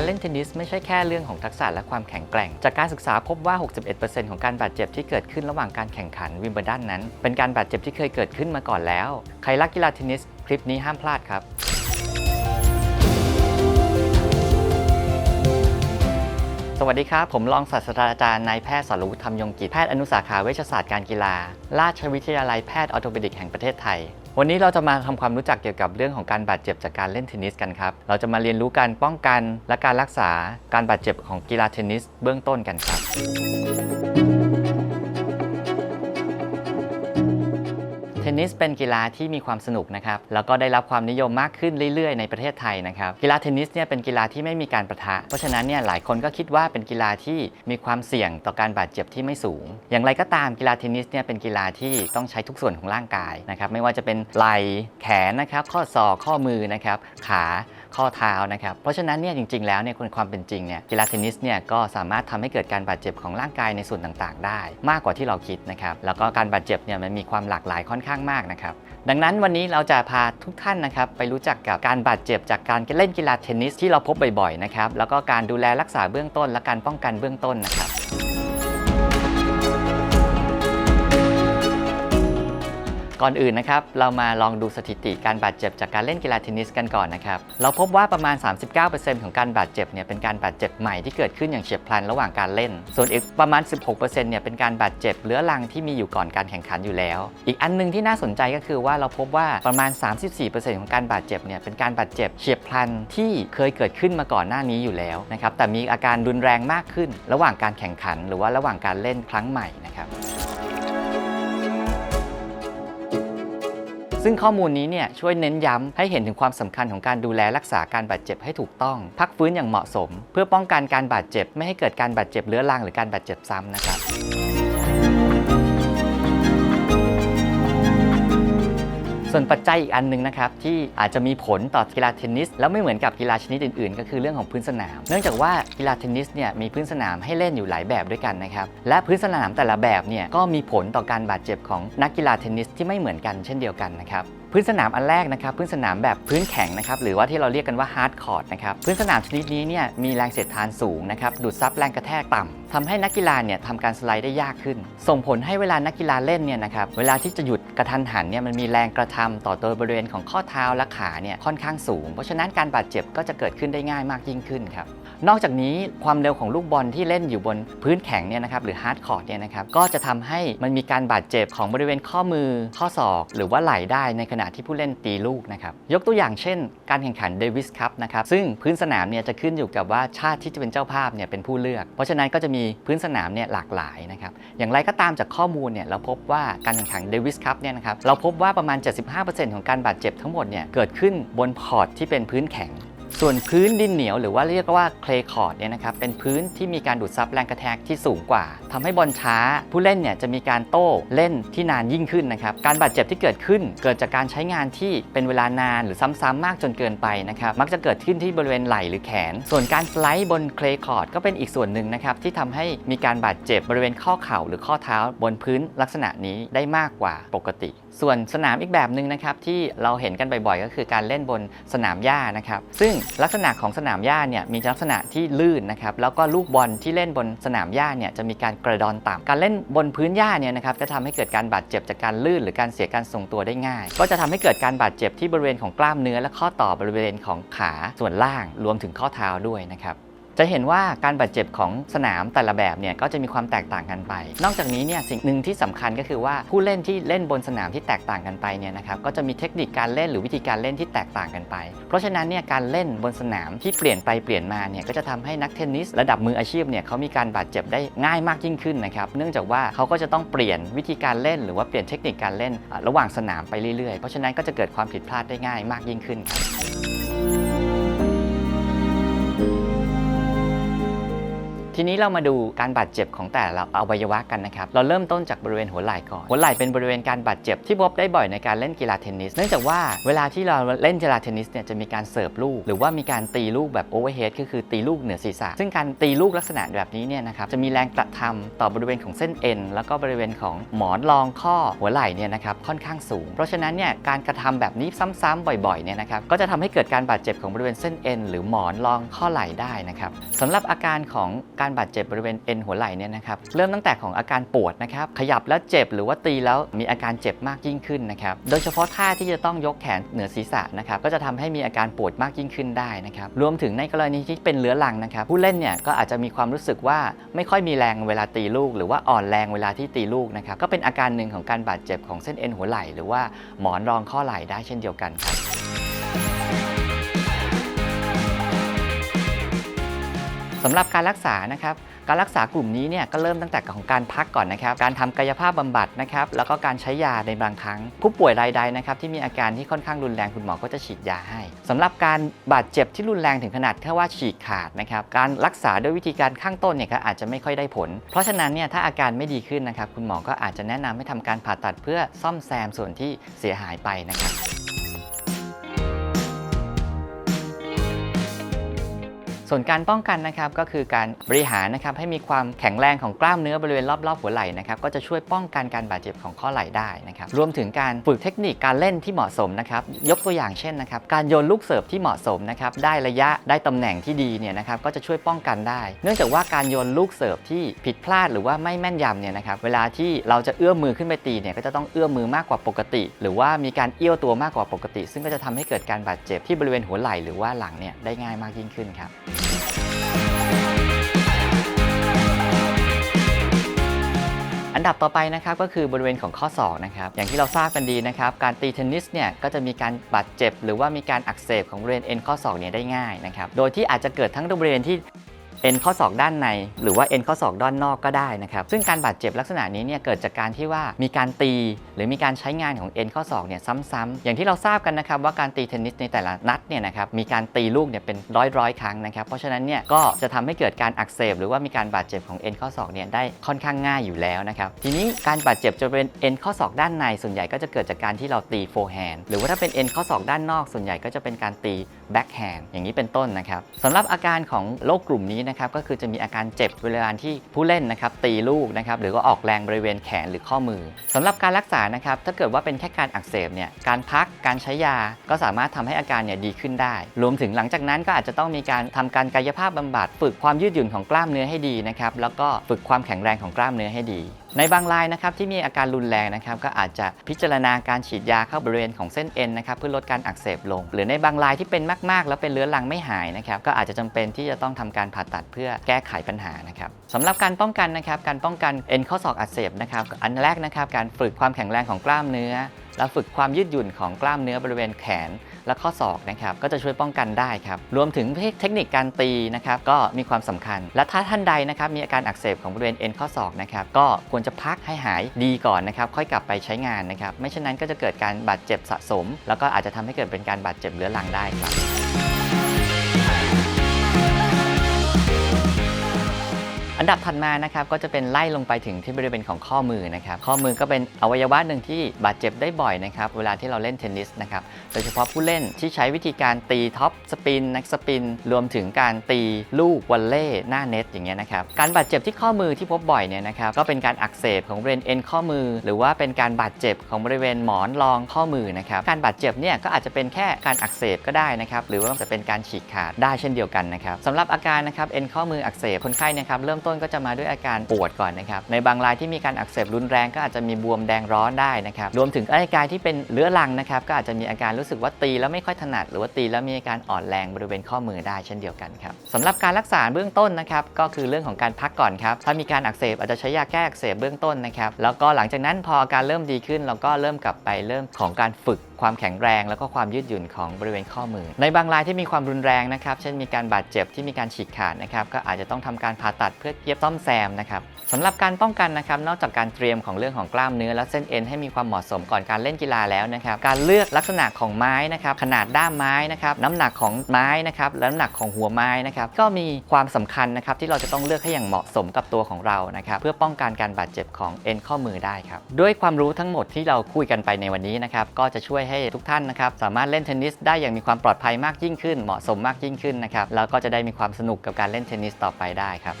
การเล่นเทนนิสไม่ใช่แค่เรื่องของทักษะและความแข็งแกร่ง จากการศึกษาพบว่า 61%ของการบาดเจ็บที่เกิดขึ้นระหว่างการแข่งขันวิมเบิลดันนั้น เป็นการบาดเจ็บที่เคยเกิดขึ้นมาก่อนแล้ว ใครรักกีฬาเทนนิสคลิปนี้ห้ามพลาดครับสวัสดีครับ ผมรองศาสตราจารย์นายแพทย์สรวุฒิธรรมยงกิจ แพทย์อนุสาขาเวชศาสตร์การกีฬา ราชวิทยาลัยแพทย์ออโทเปดิกแห่งประเทศไทย วันนี้เราจะมาทำความรู้จักเกี่ยวกับเรื่องของการบาดเจ็บจากการเล่นเทนนิสกันครับ เราจะมาเรียนรู้การป้องกันและการรักษาการบาดเจ็บของกีฬาเทนนิสเบื้องต้นกันครับ นนิสเป็นกีฬาที่มีความสนุกนะครับแล้วก็ได้รับความนิยมมากขึ้นเรื่อยๆ ในประเทศไทยนะครับกีฬาเทนนิสเนี่ยเป็นกีฬาที่ไม่มีการประทะ เพราะฉะนั้นเนี่ยหลายคนก็คิดว่าเป็นกีฬาที่มีความเสี่ยงต่อการบาดเจ็บที่ไม่สูง อย่างไรก็ตามกีฬาเทนนิสเนี่ยเป็นกีฬาที่ต้องใช้ทุกส่วนของร่างกายนะครับไม่ว่าจะเป็นไหล่แขนนะครับข้อศอกข้อมือนะครับขา ข้อเท้านะครับ เพราะฉะนั้นเนี่ยจริง ๆ แล้วเนี่ยคนความเป็นจริงเนี่ยกีฬาเทนนิสเนี่ยก็สามารถทำให้เกิดการบาดเจ็บของร่างกายในส่วนต่างๆ ได้ มากกว่าที่เราคิดนะครับ แล้วก็การบาดเจ็บเนี่ยมันมีความหลากหลายค่อนข้างมากนะครับ ดังนั้นวันนี้เราจะพาทุกท่านนะครับไปรู้จักกับการบาดเจ็บจากการเล่นกีฬาเทนนิสที่เราพบบ่อยๆนะครับ แล้วก็การดูแลรักษาเบื้องต้น และการป้องกันเบื้องต้นนะครับ ก่อนอื่นนะครับ เรามาลองดูสถิติการบาดเจ็บจากการเล่นกีฬาเทนนิสกันก่อนนะครับ เราพบว่าประมาณ 39%ของการบาดเจ็บเนี่ยเป็นการบาดเจ็บใหม่ที่เกิดขึ้นอย่างเฉียบพลันระหว่างการเล่น ส่วนอีกประมาณ 16%เนี่ยเป็นการบาดเจ็บเรื้อรังที่มีอยู่ก่อนการแข่งขันอยู่แล้ว อีกอันหนึงที่น่าสนใจก็คือว่าเราพบว่าประมาณ 34%ของการบาดเจ็บเนี่ยเป็นการบาดเจ็บเฉียบพลันที่เคยเกิดขึ้นมาก่อนหน้านี้อยู่แล้วนะครับแต่มีอาการรุนแรงมากขึ้น ระหว่างการแข่งขัน หรือว่าระหว่างการเล่นครั้งใหม่นะครับ ซึ่งข้อมูลนี้เนี่ยช่วยเน้นย้ำให้เห็นถึงความสำคัญของการดูแลรักษาการบาดเจ็บให้ถูกต้อง พักฟื้นอย่างเหมาะสม เพื่อป้องกันการบาดเจ็บ ไม่ให้เกิดการบาดเจ็บเรื้อรังหรือการบาดเจ็บซ้ำนะครับ ส่วนปัจจัยอีกอันหนึงนะครับที่อาจจะมีผลต่อกีฬาเทนนิส แล้วไม่เหมือนกับกีฬาชนิดอื่นๆ ก็คือเรื่องของพื้นสนาม เนื่องจากว่ากีฬาเทนนิสเนี่ยมีพื้นสนามให้เล่นอยู่หลายแบบด้วยกันนะครับและพื้นสนามแต่ละแบบเนี่ยก็มีผลต่อการบาดเจ็บของนักกีฬาเทนนิสที่ไม่เหมือนกันเช่นเดียวกันนะครับ พื้นสนามอันแรกนะครับพื้นสนามแบบพื้นแข็งนะครับหรือว่าที่เราเรียกกันว่าฮาร์ดคอร์ดนะครับพื้นสนามชนิดนี้เนี่ยมีแรงเสียดทานสูงนะครับดูดซับแรงกระแทกต่ำทำให้นักกีฬาเนี่ยทำการสไลด์ได้ยากขึ้น ส่งผลให้เวลานักกีฬาเล่นเนี่ยนะครับเวลาที่จะหยุดกระทันหันเนี่ยมันมีแรงกระทำต่อตัวบริเวณของข้อเท้าและขาเนี่ยค่อนข้างสูง เพราะฉะนั้นการบาดเจ็บก็จะเกิดขึ้นได้ง่ายมากยิ่งขึ้นครับนอกจากนี้ความเร็วของลูกบอลที่เล่นอยู่บนพื้นแข็งเนี่ยนะครับหรือฮาร์ดคอร์ดเนี่ยนะครับก็จะทำให้มันมีการบาดเจ็บของบริเวณข้อมือข้อศอก หรือว่าไหล่ได้ในขณะที่ผู้เล่นตีลูกนะครับยกตัวอย่างเช่น การแข่งขันเดวิสคัพนะครับซึ่งพื้นสนามเนี่ยจะขึ้นอยู่กับว่าชาติที่จะเป็นเจ้าภาพเนี่ยเป็นผู้เลือก เพราะฉะนั้นก็จะมีพื้นสนามเนี่ยหลากหลายนะครับอย่างไรก็ตามจากข้อมูลเนี่ยเราพบว่าการแข่งขันเดวิสคัพเนี่ยนะครับเราพบว่าประมาณ 75%ของการบาดเจ็บทั้งหมดเนี่ยเกิดขึ้นบนพอร์ตที่เป็นพื้นแข็ง ส่วนพื้นดินเหนียวหรือว่าเรียกว่าเคลคอร์ดเนี่ยนะครับเป็นพื้นที่มีการดูดซับแรงกระแทกที่สูงกว่าทำให้บอลช้า ผู้เล่นเนี่ยจะมีการโต้เล่นที่นานยิ่งขึ้นนะครับการบาดเจ็บที่เกิดขึ้น เกิดจากการใช้งานที่เป็นเวลานานหรือซ้ำๆมากจนเกินไปนะครับมักจะเกิดขึ้นที่บริเวณไหล่หรือแขน ส่วนการสไลด์บนเคลคอร์ดก็เป็นอีกส่วนหนึ่งนะครับที่ทำให้มีการบาดเจ็บบริเวณข้อเข่าหรือข้อเท้าบนพื้นลักษณะนี้ได้มากกว่าปกติส่วนสนามอีกแบบหนึ่งนะครับที่เราเห็นกันบ่อยๆ ก็คือการเล่นบนสนามหญ้านะครับซึ่งลักษณะของสนามหญ้าเนี่ยมีลักษณะที่ลื่นนะครับแล้วก็ลูกบอลที่เล่นบนสนามหญ้าเนี่ยจะมีการกระดอนต่ำการเล่นบนพื้นหญ้าเนี่ยนะครับจะทำให้เกิดการบาดเจ็บจากการลื่น หรือการเสียการทรงตัวได้ง่าย ก็จะทำให้เกิดการบาดเจ็บที่บริเวณของกล้ามเนื้อ และข้อต่อบริเวณของขาส่วนล่าง รวมถึงข้อเท้าด้วยนะครับ จะเห็นว่าการบาดเจ็บของสนามแต่ละแบบเนี่ยก็จะมีความแตกต่างกันไป นอกจากนี้เนี่ยสิ่งหนึ่งที่สำคัญก็คือว่าผู้เล่นที่เล่นบนสนามที่แตกต่างกันไปเนี่ยนะครับก็จะมีเทคนิคการเล่นหรือวิธีการเล่นที่แตกต่างกันไป เพราะฉะนั้นเนี่ยการเล่นบนสนามที่เปลี่ยนไปเปลี่ยนมาเนี่ยก็จะทำให้นักเทนนิสระดับมืออาชีพเนี่ยเขามีการบาดเจ็บได้ง่ายมากยิ่งขึ้นนะครับเนื่องจากว่าเขาก็จะต้องเปลี่ยนวิธีการเล่น หรือว่าเปลี่ยนเทคนิคการเล่น ระหว่างสนามไปเรื่อยๆ เพราะฉะนั้นก็จะเกิดความผิดพลาดได้ง่ายมากยิ่งขึ้นครับ ทีนี้เรามาดูการบาดเจ็บของแต่ละอวัยวะกันนะครับ เราเริ่มต้นจากบริเวณหัวไหล่ก่อน หัวไหล่เป็นบริเวณการบาดเจ็บที่พบได้บ่อยในการเล่นกีฬาเทนนิส เนื่องจากว่าเวลาที่เราเล่นกีฬาเทนนิสเนี่ยจะมีการเสิร์ฟลูก หรือว่ามีการตีลูกแบบโอเวอร์เฮดก็คือตีลูกเหนือศีรษะ ซึ่งการตีลูกลักษณะแบบนี้เนี่ยนะครับจะมีแรงกระทำต่อบริเวณของเส้นเอ็นแล้วก็บริเวณของหมอนรองข้อหัวไหล่เนี่ยนะครับค่อนข้างสูง เพราะฉะนั้นเนี่ยการกระทำแบบนี้ซ้ำๆบ่อยๆเนี่ยนะครับก็จะทำให้เกิดการบาดเจ็บของบริเวณเส้นเอ็นหรือหมอนรองข้อไหล่ได้นะครับสำหรับอาการของการบาดเจ็บบริเวณเอ็นหัวไหล่เนี่ยนะครับเริ่มตั้งแต่ของอาการปวดนะครับขยับแล้วเจ็บหรือว่าตีแล้วมีอาการเจ็บมากยิ่งขึ้นนะครับโดยเฉพาะท่าที่จะต้องยกแขนเหนือศีรษะนะครับก็จะทำให้มีอาการปวดมากยิ่งขึ้นได้นะครับรวมถึงในกรณีที่เป็นเรื้อรังนะครับผู้เล่นเนี่ยก็อาจจะมีความรู้สึกว่าไม่ค่อยมีแรงเวลาตีลูก หรือว่าอ่อนแรงเวลาที่ตีลูกนะครับก็เป็นอาการหนึ่งของการบาดเจ็บของเส้นเอ็นหัวไหล่หรือว่าหมอนรองข้อไหล่ได้เช่นเดียวกันครับ สำหรับการรักษานะครับการรักษากลุ่มนี้เนี่ยก็เริ่มตั้งแต่ของการพักก่อนนะครับ การทำกายภาพบำบัดนะครับ แล้วก็การใช้ยาในบางครั้ง ผู้ป่วยรายใดนะครับที่มีอาการที่ค่อนข้างรุนแรงคุณหมอก็จะฉีดยาให้สำหรับการบาดเจ็บที่รุนแรงถึงขนาดแค่ว่าฉีกขาดนะครับ การรักษาด้วยวิธีการข้างต้นเนี่ยก็อาจจะไม่ค่อยได้ผล เพราะฉะนั้นเนี่ยถ้าอาการไม่ดีขึ้นนะครับคุณหมอก็อาจจะแนะนำให้ทำการผ่าตัดเพื่อซ่อมแซมส่วนที่เสียหายไปนะครับ ส่วนการป้องกันนะครับก็คือการบริหารนะครับให้มีความแข็งแรงของกล้ามเนื้อบริเวณรอบๆหัวไหล่นะครับก็จะช่วยป้องกันการบาดเจ็บของข้อไหล่ได้นะครับรวมถึงการฝึกเทคนิคการเล่นที่เหมาะสมนะครับยกตัวอย่างเช่นนะครับการโยนลูกเสิร์ฟที่เหมาะสมนะครับได้ระยะได้ตำแหน่งที่ดีเนี่ยนะครับก็จะช่วยป้องกันได้ เนื่องจากว่าการโยนลูกเสิร์ฟที่ผิดพลาดหรือว่าไม่แม่นยำเนี่ยนะครับเวลาที่เราจะเอื้อมมือขึ้นไปตีเนี่ยก็จะต้องเอื้อมมือมากกว่าปกติ หรือว่ามีการเอี้ยวตัวมากกว่าปกติ ซึ่งก็จะทำให้เกิดการบาดเจ็บที่บริเวณหัวไหล่หรือว่าหลังเนี่ยได้ง่ายมากยิ่งขึ้นครับ อันดับต่อไปนะครับก็คือบริเวณของข้อศอกนะครับอย่างที่เราทราบกันดีนะครับการตีเทนนิสเนี่ยก็จะมีการบาดเจ็บ หรือว่ามีการอักเสบของบริเวณเอ็นข้อศอกเนี่ยได้ง่ายนะครับโดยที่อาจจะเกิดทั้งบริเวณที่ เอ็นข้อศอกด้านใน หรือว่าเอ็นข้อศอกด้านนอกก็ได้นะครับ ซึ่งการบาดเจ็บลักษณะนี้เนี่ยเกิดจากการที่ว่ามีการตี หรือมีการใช้งานของเอ็นข้อศอกเนี่ยซ้ำๆอย่างที่เราทราบกันนะครับว่าการตีเทนนิสในแต่ละนัดเนี่ยนะครับมีการตีลูกเนี่ยเป็นร้อยร้อยๆครั้งนะครับ เพราะฉะนั้นเนี่ยก็จะทำให้เกิดการอักเสบหรือว่ามีการบาดเจ็บของเอ็นข้อศอกเนี่ยได้ค่อนข้างง่ายอยู่แล้วนะครับทีนี้การบาดเจ็บจะเป็นเอ็นข้อศอกด้านในส่วนใหญ่ก็จะเกิดจากการที่เราตีโฟร์แฮนด์หรือว่าถ้าเป็นเอ็นข้อศอกด้านนอกส่วนใหญ่ก็จะเป็นการตีแบ็คแฮนด์อย่างนี้เป็นต้นนะครับสำหรับอาการของโรคกลุ่มนี้นะครับก็คือจะมีอาการเจ็บเวลาที่ผู้เล่นนะครับตีลูกนะครับหรือว่าออกแรงบริเวณแขนหรือข้อมือสำหรับการรักษานะครับถ้าเกิดว่าเป็นแค่การอักเสบเนี่ยการพักการใช้ยาก็สามารถทำให้อาการเนี่ยดีขึ้นได้ รวมถึงหลังจากนั้นก็อาจจะต้องมีการทำการกายภาพบำบัด ฝึกความยืดหยุ่นของกล้ามเนื้อให้ดีนะครับแล้วก็ฝึกความแข็งแรงของกล้ามเนื้อให้ดีในบางรายนะครับที่มีอาการรุนแรงนะครับก็อาจจะพิจารณาการฉีดยาเข้าบริเวณของเส้นเอ็นนะครับเพื่อลดการอักเสบลง หรือในบางรายที่เป็นมาก ๆ แล้วเป็นเรื้อรังไม่หายนะครับก็อาจจะจำเป็นที่จะต้องทำการผ่าตัดเพื่อแก้ไขปัญหานะครับสำหรับการป้องกันนะครับการป้องกันเอ็นข้อศอกอักเสบนะครับอันแรกนะครับการฝึกความแข็งแรงของกล้ามเนื้อ แล้วฝึกความยืดหยุ่นของกล้ามเนื้อบริเวณแขน และข้อศอกนะครับก็จะช่วยป้องกันได้ครับรวมถึงเทคนิคการตีนะครับก็มีความสำคัญ และถ้าท่านใดนะครับมีอาการอักเสบของบริเวณเอ็นข้อศอกนะครับก็ควรจะพักให้หายดีก่อนนะครับค่อยกลับไปใช้งานนะครับไม่เช่นนั้นก็จะเกิดการบาดเจ็บสะสม แล้วก็อาจจะทำให้เกิดเป็นการบาดเจ็บเรื้อรังได้ครับ อันดับถัดมานะครับก็จะเป็นไล่ลงไปถึงที่บริเวณของข้อมือนะครับข้อมือก็เป็นอวัยวะหนึ่งที่บาดเจ็บได้บ่อยนะครับเวลาที่เราเล่นเทนนิสนะครับโดยเฉพาะผู้เล่นที่ใช้วิธีการตีท็อปสปินนักสปิน รวมถึงการตีลูกวอลเล่หน้าเน็ตอย่างเงี้ยนะครับการบาดเจ็บที่ข้อมือที่พบบ่อยเนี่ยนะครับก็เป็นการอักเสบของบริเวณเอ็นข้อมือ หรือว่าเป็นการบาดเจ็บของบริเวณหมอนรองข้อมือนะครับการบาดเจ็บเนี่ยก็อาจจะเป็นแค่การอักเสบก็ได้นะครับหรือว่าจะเป็นการฉีกขาดได้เช่นเดียวกันนะครับสำหรับอาการนะครับเอ็นข้อมืออักเสบคนไข้นะครับเริ่มต้นก็จะมาด้วยอาการปวดก่อนนะครับในบางรายที่มีการอักเสบรุนแรงก็อาจจะมีบวมแดงร้อนได้นะครับรวมถึงอาการที่เป็นเรื้อรังนะครับก็อาจจะมีอาการรู้สึกว่าตีแล้วไม่ค่อยถนัด หรือว่าตีแล้วมีอาการอ่อนแรงบริเวณข้อมือได้เช่นเดียวกันครับสำหรับการรักษาเบื้องต้นนะครับก็คือเรื่องของการพักก่อนครับถ้ามีการอักเสบอาจจะใช้ยาแก้อักเสบเบื้องต้นนะครับแล้วก็หลังจากนั้นพออาการเริ่มดีขึ้นเราก็เริ่มกลับไปเริ่มของการฝึก ความแข็งแรง แล้วก็ความยืดหยุ่นของบริเวณข้อมือ ในบางรายที่มีความรุนแรงนะครับ เช่นมีการบาดเจ็บที่มีการฉีกขาดนะครับ ก็อาจจะต้องทำการผ่าตัดเพื่อเย็บซ่อมแซมนะครับสำหรับการป้องกันนะครับ นอกจากการเตรียมของเรื่องของกล้ามเนื้อ และเส้นเอ็นให้มีความเหมาะสมก่อนการเล่นกีฬาแล้วนะครับ การเลือกลักษณะของไม้นะครับ ขนาดด้ามไม้นะครับ น้ำหนักของไม้นะครับและน้ำหนักของหัวไม้นะครับ ก็มีความสำคัญนะครับที่เราจะต้องเลือกให้อย่างเหมาะสมกับตัวของเรานะครับ เพื่อป้องกันการบาดเจ็บของเอ็นข้อมือได้ครับ ด้วยความรู้ทั้งหมดที่เราคุยกันไปในวันนี้นะครับ ก็จะช่วยให้ทุกท่านนะครับสามารถเล่นเทนนิสได้อย่างมีความปลอดภัยมากยิ่งขึ้น เหมาะสมมากยิ่งขึ้นนะครับแล้วก็จะได้มีความสนุกกับการเล่นเทนนิสต่อไปได้ครับ